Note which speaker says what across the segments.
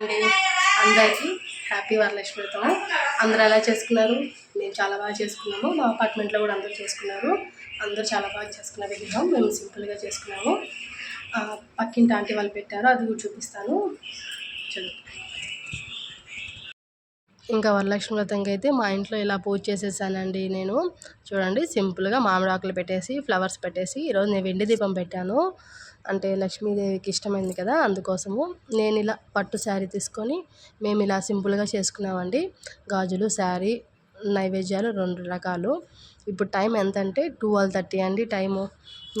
Speaker 1: అందరికీ హ్యాపీ వరలక్ష్మి వ్రతం అందరూ ఎలా చేసుకున్నారు? మేము చాలా బాగా చేసుకున్నాము. మా అపార్ట్మెంట్లో కూడా అందరూ చేసుకున్నారు. అందరూ చాలా బాగా చేసుకున్న విగ్రహం మేము సింపుల్గా చేసుకున్నాము. పక్కింటి ఆంటీ వాళ్ళు పెట్టారు. అది కూడా చూపిస్తాను. చదువు. ఇంకా వరలక్ష్మి వ్రతంకి అయితే మా ఇంట్లో ఇలా పూజ చేసేసానండి నేను. చూడండి సింపుల్గా మామిడి ఆకులు పెట్టేసి ఫ్లవర్స్ పెట్టేసి ఈరోజు నేను వెండి దీపం పెట్టాను. అంటే లక్ష్మీదేవికి ఇష్టమైంది కదా అందుకోసము నేను ఇలా పట్టు శారీ తీసుకొని మేము ఇలా సింపుల్గా చేసుకున్నామండి. గాజులు శారీ నైవేద్యాలు రెండు రకాలు. ఇప్పుడు టైం ఎంత అంటే ట్వెల్వ్ థర్టీ అండి టైము.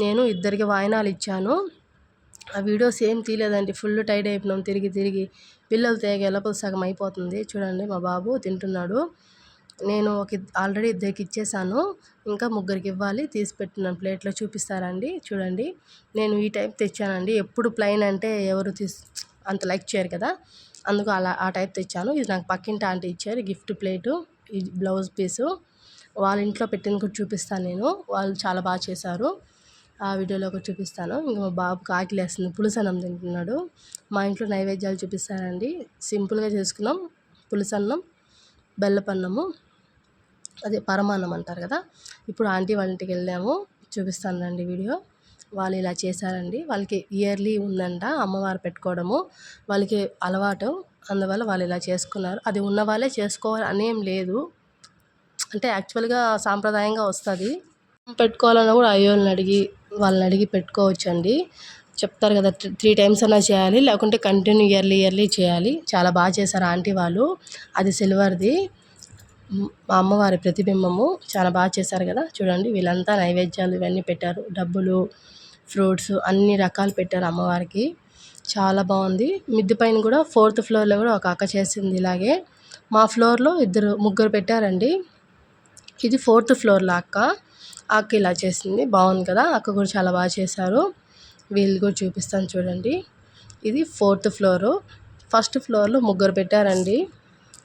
Speaker 1: నేను ఇద్దరికి వాయినాలు ఇచ్చాను. ఆ వీడియోస్ ఏం తీయలేదండి. ఫుల్ టైడ్ అయిపోయినాం. తిరిగి తిరిగి పిల్లలు తేగ ఎలపల సగం అయిపోతుంది. చూడండి మా బాబు తింటున్నాడు. నేను ఒక ఆల్రెడీ ఇద్దరికి ఇచ్చేసాను. ఇంకా ముగ్గురికి ఇవ్వాలి. తీసి పెట్టిన ప్లేట్లో చూపిస్తారండి. చూడండి. నేను ఈ టైప్ తెచ్చానండి. ఎప్పుడు ప్లెయిన్ అంటే ఎవరు తీస్ అంత లైక్ చేయరు కదా. అందుకు అలా ఆ టైప్ తెచ్చాను. ఇది నాకు పక్కింటి ఆంటీ ఇచ్చారు. Gift plate. ఈ బ్లౌజ్ పీసు. వాళ్ళ ఇంట్లో పెట్టిన కూడా చూపిస్తాను నేను. వాళ్ళు చాలా బాగా చేశారు. ఆ వీడియోలో ఒకటి చూపిస్తాను. ఇంకా మా బాబుకి ఆకలి వేస్తుంది పులుసన్నం తింటున్నాడు. మా ఇంట్లో నైవేద్యాలు చూపిస్తానండి. సింపుల్గా చేసుకున్నాం. పులుసన్నం బెల్లపన్నము అదే పరమాన్నం అంటారు కదా. ఇప్పుడు ఆంటీ వాళ్ళ ఇంటికి వెళ్ళాము. చూపిస్తాను రండి వీడియో. వాళ్ళు ఇలా చేశారండి. వాళ్ళకి ఇయర్లీ ఉందంట అమ్మవారు పెట్టుకోవడము. వాళ్ళకి అలవాటు. అందువల్ల వాళ్ళు ఇలా చేసుకున్నారు. అది ఉన్న వాళ్ళే చేసుకోవాలి అనేం లేదు. అంటే యాక్చువల్గా సాంప్రదాయంగా వస్తుంది. పెట్టుకోవాలన్నా కూడా అయ్యోళ్ళని అడిగి వాళ్ళని అడిగి పెట్టుకోవచ్చండి. చెప్తారు కదా త్రీ టైమ్స్ అన్నా చేయాలి లేకుంటే కంటిన్యూ ఇయర్లీ ఇయర్లీ చేయాలి. చాలా బాగా చేశారు ఆంటీ వాళ్ళు. అది సిల్వర్ది. మా అమ్మవారి ప్రతిబింబము. చాలా బాగా చేశారు కదా చూడండి. వీళ్ళంతా నైవేద్యాలు ఇవన్నీ పెట్టారు. డబ్బులు ఫ్రూట్స్ అన్ని రకాలు పెట్టారు అమ్మవారికి. చాలా బాగుంది. మిద్ది పైన కూడా ఫోర్త్ ఫ్లోర్లో కూడా ఒక అక్క చేసింది ఇలాగే. మా ఫ్లోర్లో ఇద్దరు ముగ్గురు పెట్టారండి. ఇది ఫోర్త్ ఫ్లోర్లో అక్క. అక్క ఇలా చేసింది. బాగుంది కదా? అక్క కూడా చాలా బాగా చేశారు. వీళ్ళు కూడా చూపిస్తాను చూడండి. ఇది ఫోర్త్ ఫ్లోరు. ఫస్ట్ ఫ్లోర్లో ముగ్గురు పెట్టారండి.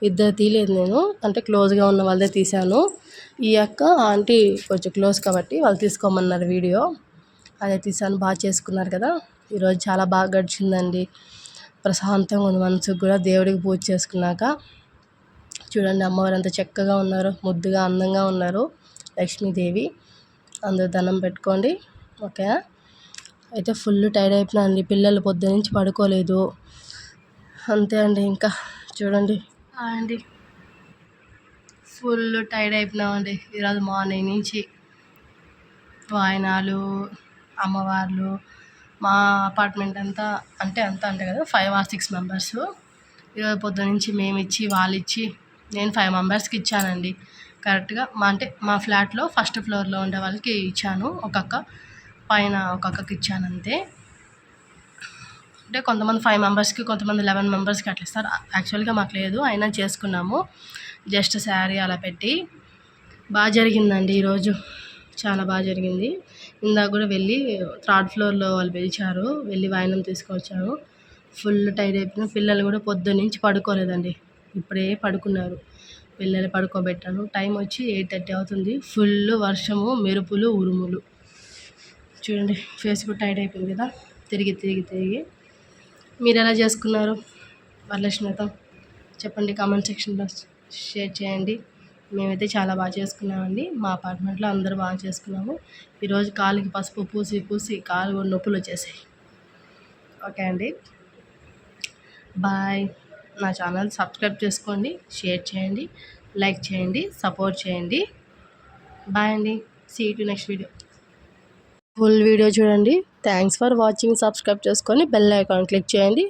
Speaker 1: ఇద్దరు తీయలేదు నేను. అంటే క్లోజ్గా ఉన్న వాళ్ళదే తీశాను. ఈ అక్క ఆంటీ కొంచెం క్లోజ్ కాబట్టి వాళ్ళు తీసుకోమన్నారు వీడియో. అదే తీసాను బాగా చేసుకున్నారు కదా? ఈరోజు చాలా బాగా గడిచిందండి. ప్రశాంతంగా ఉంది మనసుకు కూడా. దేవుడికి పూజ చేసుకున్నాక. చూడండి అమ్మవారు ఎంత చక్కగా ఉన్నారు. ముద్దుగా అందంగా ఉన్నారు లక్ష్మీదేవి. అందులో దండం పెట్టుకోండి. ఓకే అయితే ఫుల్ టైర్డ్ అయిపోయినా అండి పిల్లలు పొద్దు నుంచి పడుకోలేదు. అంతే అండి ఇంకా. చూడండి. అండి. ఫుల్ టైర్డ్ అయిపోయినామండి. ఈరోజు మార్నింగ్ నుంచి వాయనాలు అమ్మవార్లు మా అపార్ట్మెంట్ అంతా అంటే అంతా అంటే కదా ఫైవ్ ఆర్ సిక్స్ మెంబర్స్. ఈరోజు పొద్దు నుంచి మేము ఇచ్చి వాళ్ళు ఇచ్చి నేను ఫైవ్ మెంబర్స్కి ఇచ్చానండి. కరెక్ట్గా మా అంటే మా ఫ్లాట్లో ఫస్ట్ ఫ్లోర్లో ఉండే వాళ్ళకి ఇచ్చాను ఒక అక్క పైన ఒక అక్కకి ఇచ్చాను అంతే. అంటే కొంతమంది ఫైవ్ మెంబర్స్కి కొంతమంది లెవెన్ మెంబర్స్కి అట్లా ఇస్తారు. యాక్చువల్గా మాకు లేదు అయినా చేసుకున్నాము. జస్ట్ శారీ అలా పెట్టి. బాగా జరిగిందండి ఈరోజు. చాలా బాగా జరిగింది. ఇందాక కూడా వెళ్ళి థర్డ్ ఫ్లోర్లో వాళ్ళు పిలిచారు. వెళ్ళి వాయినం తీసుకొచ్చారు. ఫుల్ టైర్డ్ అయిపోయిన పిల్లలు కూడా పొద్దున్నుంచి పడుకోలేదండి. ఇప్పుడే పడుకున్నారు. పిల్లలు పడుకోబెట్టాను టైం వచ్చి ఎయిట్ థర్టీ అవుతుంది. ఫుల్ వర్షము మెరుపులు ఉరుములు. చూడండి ఫేస్ కూడా టైట్ అయిపోయింది కదా. తిరిగి తిరిగి తిరిగి. మీరు ఎలా చేసుకున్నారు వరలక్ష్మి వ్రతం చెప్పండి కామెంట్ సెక్షన్లో షేర్ చేయండి. మేమైతే చాలా బాగా చేసుకున్నామండి. మా అపార్ట్మెంట్లో అందరూ బాగా చేసుకున్నాము. ఈరోజు కాలుకి పసుపు పూసి పూసి కాలు నొప్పులు వచ్చేసాయి. ఓకే అండి. బాయ్. నా ఛానల్ సబ్స్క్రైబ్ చేసుకోండి షేర్ చేయండి లైక్ చేయండి సపోర్ట్ చేయండి. బాయ్ అండి. See to next video full video చూడండి. థ్యాంక్స్ ఫర్ వాచింగ్ సబ్స్క్రైబ్ చేసుకొని బెల్ ఐకాన్ క్లిక్ చేయండి.